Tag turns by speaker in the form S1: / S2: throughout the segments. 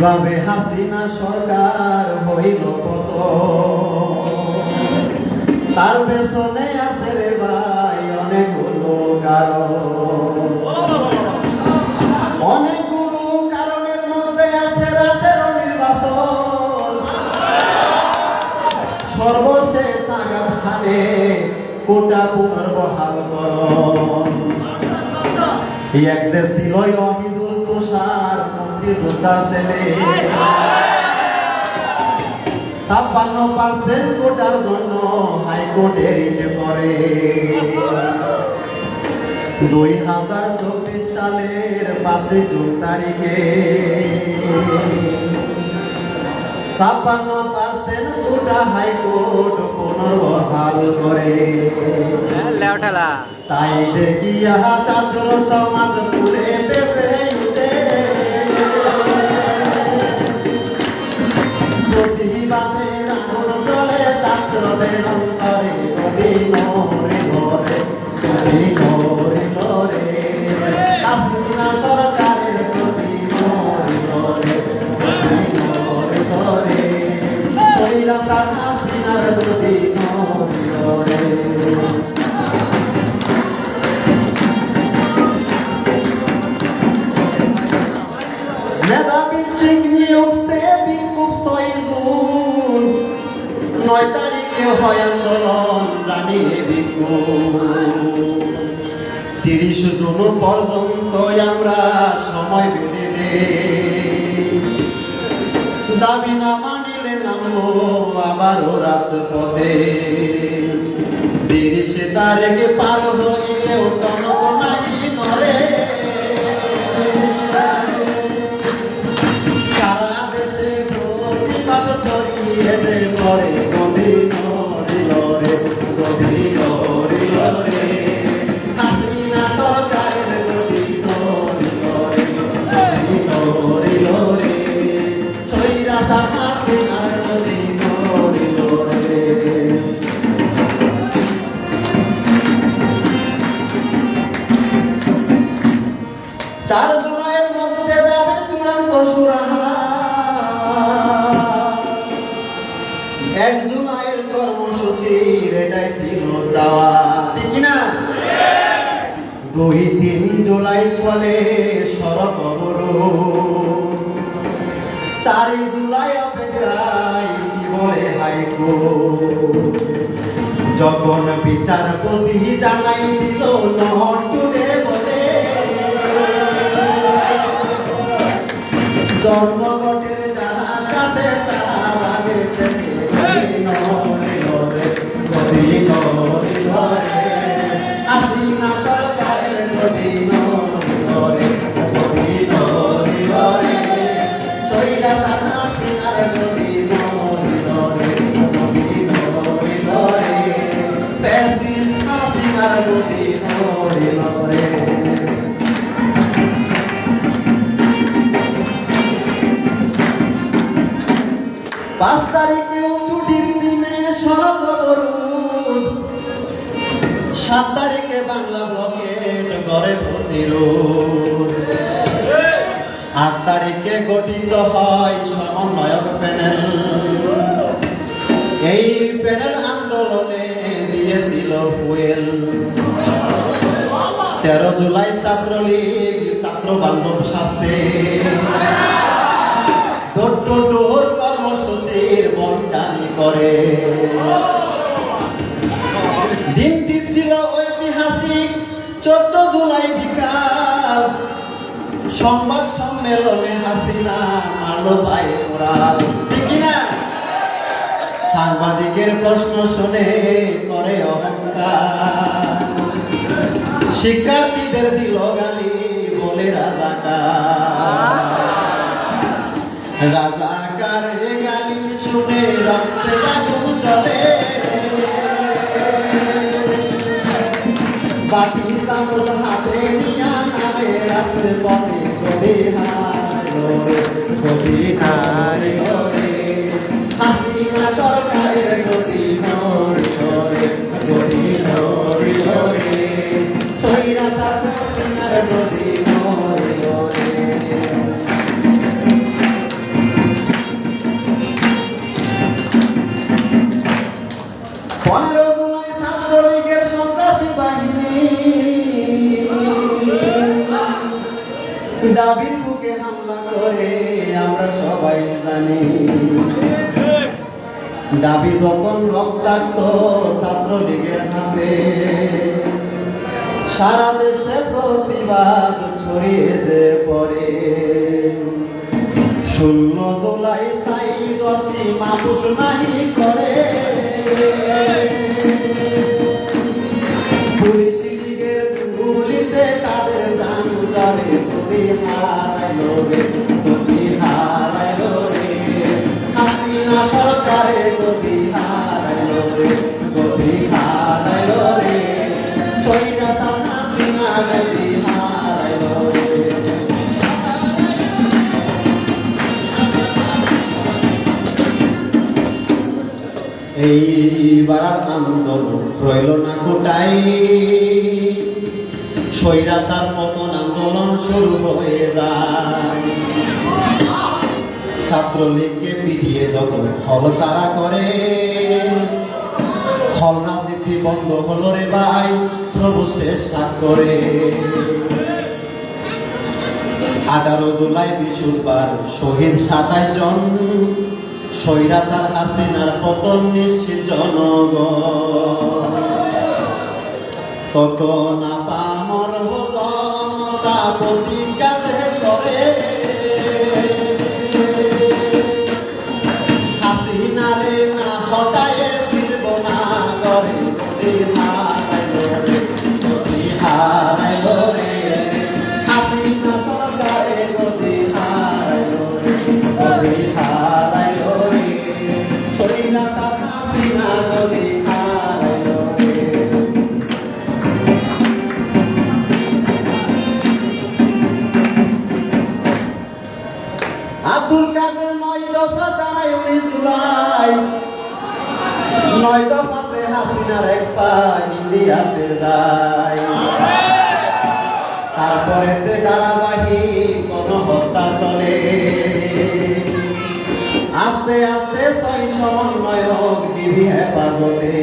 S1: কীভাবে হাসিনা সরকার হইল কত? তার পেছনে আছে রে ভাই অনেকগুলো কারণ। অনেকগুলো মধ্যে আছে নির্বাচন। কোটা পুনর্বহাল করণ এক যে ছিল ছেলে ছাপ্পান্ন পার্সেন্ট কোটার জন্য হাইকোর্টে রিট করে। দুই হাজার চব্বিশ সালের পাঁচই জুন তারিখে ছাপ্পান্ন পার্সেন্ট কোটা হাইকোর্ট পুনর্বহাল করে।
S2: ঠেলা
S1: তাই দেখি আহা ছাত্র সমাজ ফুলে পেপে নয় তারিখে হয় আন্দোলন জানিয়ে বিক্ষোভ তিরিশ জুন পর্যন্ত আমরা সময় বেঁধে দে দাবি না মানিলে নামবো আবারও রাজপথে। তিরিশে তারিখে পার হইলেও টনক নাহি নরে গদি দুই তিন জুলাই চলে সড়ক অবরোধ চারই জুলাই অপেক্ষায় কি বলে হাইকো যখন বিচারপতি জানাই দিল নহটুরে পাঁচ তারিখেও ছুটির দিনে সড়ক সাত তারিখে বাংলা ব্লকের ঘরে প্রতিরোধ। আট তারিখে গঠিত হয় সমন্বয়ক প্যানেল। এই প্যানেল আন্দোলনে দিয়েছিল ফুয়েল। তেরো জুলাই ছাত্রলীগ ছাত্র বান্ধব শাস্তে কর্মসূচির বন্ডানি করে। দিনটি ছিল ঐতিহাসিক, চোদ্দ জুলাই বিকাল। সংবাদ সম্মেলনে হাসিনা মারলো ভাই কোরআন ঠিক কিনা? সাংবাদিকের প্রশ্ন শুনে করে অহংকার। শিক্ষার্থীদের দিল গালি, বলে রাজাকার। রক্তে আগুন জ্বলে বাটি চামচ হাতে নিয়া নামে রাস্তে পথে গদি হারে গদি হারে রক্তাক্ত ছাত্রলীগের হাতে। সারা দেশে প্রতিবাদ ছড়িয়েছে পরে। শূন্য জোলাই সাই দশই মানুষ নাহি করে। এইবার আন্দোলন রইল না কোটাই সৈরাচার মতন আন্দোলন শুরু হয়ে যায়। ছাত্রলীগকে পিটিয়ে যখন হল সারা করে, হল রাজনীতি বন্ধ হলো রে ভাই, প্রভু সাত করে। আঠারো জুলাই বৃহস্পতিবার শহীদ সাতাশ জন স্বৈরাচার হাসিনার পতন নিশ্চিত জনগণ। তখন আপামর জনতা প্রতিজ্ঞা আব্দুল কাদের নয় দফা জানাই উনিশ জুলাই। নয় দফাতে হাসিনার এক পা ইন্ডিয়াতে যায়। তারপরেতে ধারাবাহিক কোন হত্যা চলে। আস্তে আস্তে ছয় সমন্বয়ক ডিবি হেফাজতে।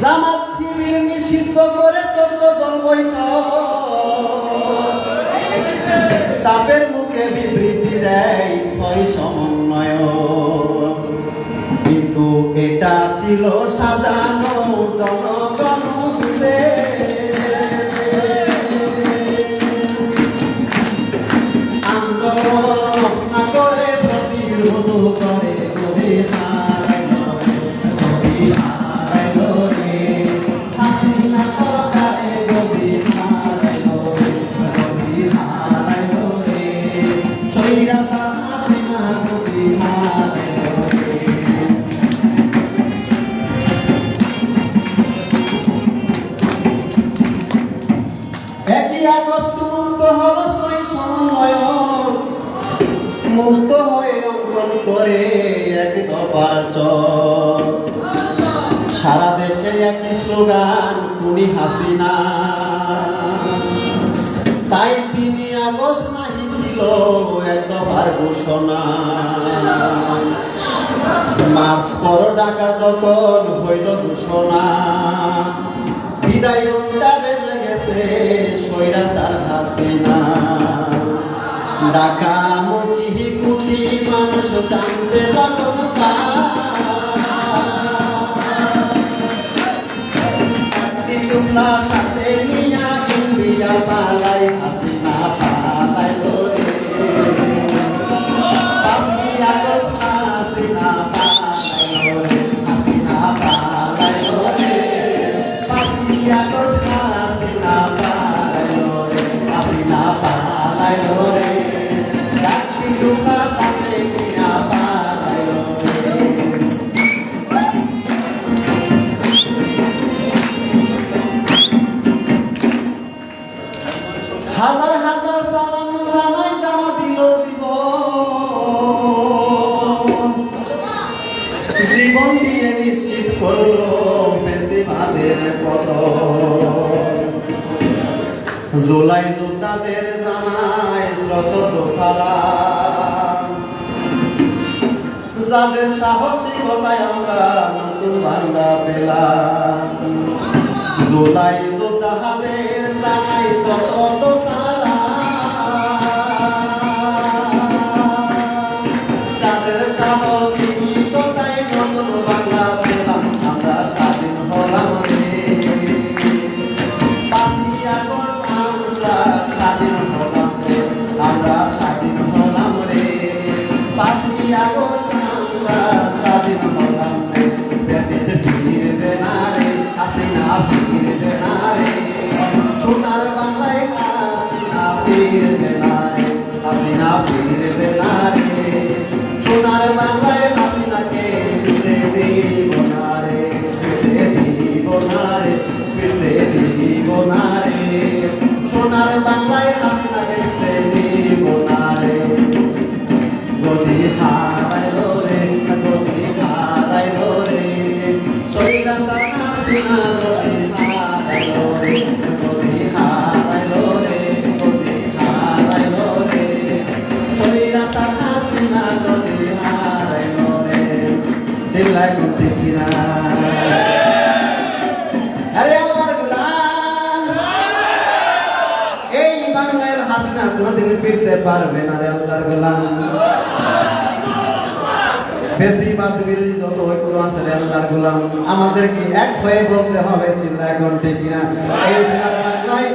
S1: জামাত শিবির নিষিদ্ধ করে চোদ্দ দল বৈঠক। চাপের মুখে বিবৃতি দেয় ছয় সমন্বয়। কিন্তু এটা ছিল সাজানো জনগণ আগস্ট নাহি দিল এক ঘোষণা। মার্চ পর ডাকা যখন হইল ঘোষণা, বিদায় ঘণ্টা বেজে গেছে সৈরাচার হাসিনা। ঢাকা মুখী কুটি মানুষ জানতে যখন চাকরি সাথে নিয়া ইন্ডিয়া পালাই হাসিনা। হাজার হাজার সালাম জানাই যারা দিল জীবন। জীবন দিয়ে নিশ্চিত করল ফেসিবাদের পথ জুলাই যোদ্ধাদের জানাই সশস্ত্র সালাম। যাদের সাহসিকতায় আমরা নতুন বাংলা পেলাম। জুলাই ফিরতে পারবে না রে আল্লাহর গোলাম। ফেসিবাদ বিরোধী যত ঐক্য আছে রে আল্লাহর গোলাম। আমাদেরকে এক হয়ে বলতে হবে, চিল্লা এখন কিনা? এই সোনার বাংলায়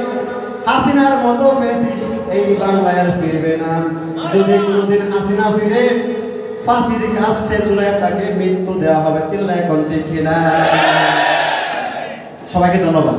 S1: হাসিনার মতো ফেসিস্ট এই বাংলায় আর ফিরবে না। যদি কোনোদিন হাসিনা ফিরে, ফাঁসির কাস্টে চুলায় তাকে মৃত্যু দেওয়া হবে, চিল্লা ঠিক কিনা? সবাইকে ধন্যবাদ।